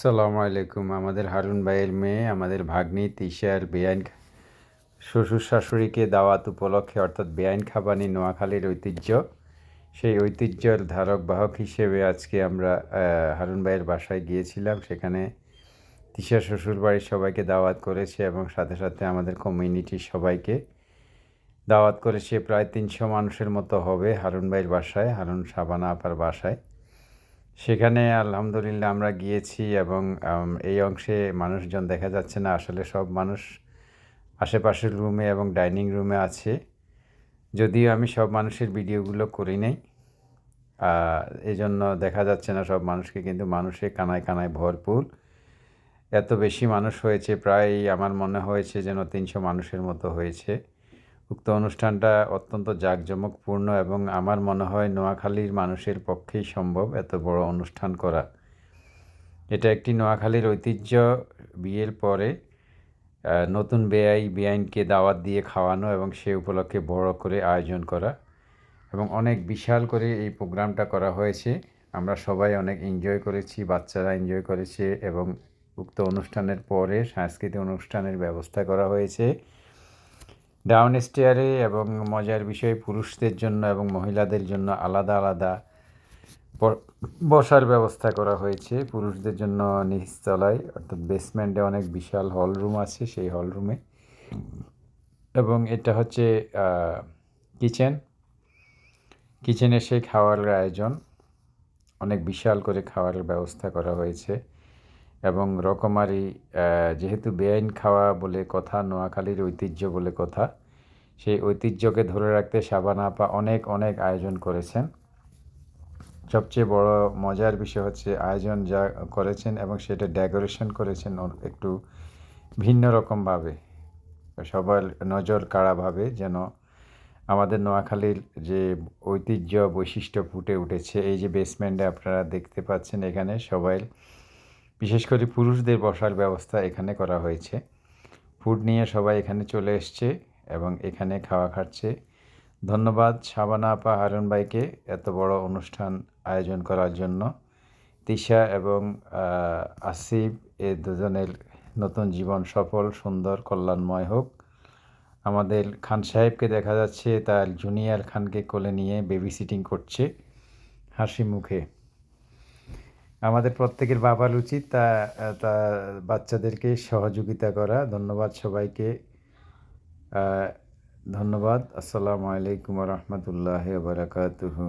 সালামু আলাইকুম। আমাদের হারুন ভাইয়ের মেয়ে, আমাদের ভাগ্নি তিশার বেআইন শ্বশুর শাশুড়িকে দাওয়াত উপলক্ষে, অর্থাৎ বেআইন খাবানি নোয়াখালীর ঐতিহ্য। সেই ঐতিহ্যের ধারক বাহক হিসেবে আজকে আমরা হারুন ভাইয়ের বাসায় গিয়েছিলাম। সেখানে তিশার শ্বশুর বাড়ির সবাইকে দাওয়াত করেছে এবং সাথে সাথে আমাদের কমিউনিটির সবাইকে দাওয়াত করেছে। প্রায় তিনশো মানুষের মতো হবে হারুন ভাইয়ের বাসায়, হারুন সাবানা আপার বাসায়। সেখানে আলহামদুলিল্লাহ আমরা গিয়েছি এবং এই অংশে মানুষজন দেখা যাচ্ছে না। আসলে সব মানুষ আশেপাশের রুমে এবং ডাইনিং রুমে আছে। যদিও আমি সব মানুষের ভিডিওগুলো করি নাই। এই জন্য দেখা যাচ্ছে না সব মানুষকে, কিন্তু মানুষে কানায় কানায় ভরপুর। এত বেশি মানুষ হয়েছে প্রায় আমার মনে হয়েছে যেন তিনশো মানুষের মতো হয়েছে। উক্ত অনুষ্ঠানটা অত্যন্ত জাঁকজমকপূর্ণ এবং আমার মনে হয় নোয়াখালীর মানুষের পক্ষেই সম্ভব এত বড় অনুষ্ঠান করা। এটা একটি নোয়াখালীর ঐতিহ্য। বিয়ের পরে নতুন বেআই, বেআইনকে দাওয়াত দিয়ে খাওয়ানো এবং সে উপলক্ষে বড় করে আয়োজন করা এবং অনেক বিশাল করে এই প্রোগ্রামটা করা হয়েছে। আমরা সবাই অনেক এনজয় করেছি, বাচ্চারা এনজয় করেছে এবং উক্ত অনুষ্ঠানের পরে সাংস্কৃতিক অনুষ্ঠানের ব্যবস্থা করা হয়েছে। ডাউন স্টেয়ারে এবং মজার বিষয়ে পুরুষদের জন্য এবং মহিলাদের জন্য আলাদা আলাদা বসার ব্যবস্থা করা হয়েছে। পুরুষদের জন্য নিচতলায়, অর্থাৎ বেসমেন্টে অনেক বিশাল হল রুম আছে সেই হল রুমে এবং এটা হচ্ছে কিচেন কিচেনে সেই খাওয়ার আয়োজন। অনেক বিশাল করে খাওয়ার ব্যবস্থা করা হয়েছে। এবং রকমারি যেহেতু বেআইন খাওয়া বলে কথা, নোয়াখালীর ঐতিহ্য বলে কথা, সেই ঐতিহ্যকে ধরে রাখতে সাবানা আপা অনেক অনেক আয়োজন করেছেন। সবচেয়ে বড় মজার বিষয় হচ্ছে আয়োজন যা করেছেন এবং সেটা ডেকোরেশন করেছেন একটু ভিন্ন রকমভাবে। সবার নজর কাড়াভাবে যেন আমাদের নোয়াখালীর যে ঐতিহ্য বৈশিষ্ট্য ফুটে উঠেছে, এই যে বেসমেন্টে আপনারা দেখতে পাচ্ছেন এখানে সবাই বিশেষ করে পুরুষদের বসার ব্যবস্থা এখানে করা হয়েছে। ফুড নিয়ে সবাই এখানে চলে এসছে এবং এখানে খাওয়া খাচ্ছে। ধন্যবাদ শাবানা আপা, হারুন ভাইকে এত বড় অনুষ্ঠান আয়োজন করার জন্য। তিশা এবং আসিফ এ দুজনের নতুন জীবন সফল, সুন্দর, কল্যাণময় হোক। আমাদের খান সাহেবকে দেখা যাচ্ছে, তার জুনিয়র খানকে কোলে নিয়ে বেবি সিটিং করছে। হাসি মুখে। আমাদের প্রত্যেকের বাবার উচিত তা তা বাচ্চাদেরকে সহযোগিতা করা। ধন্যবাদ সবাইকে। ধন্যবাদ। আসসালামু আলাইকুম রহমতুল্লাহ বারাকাতুহু।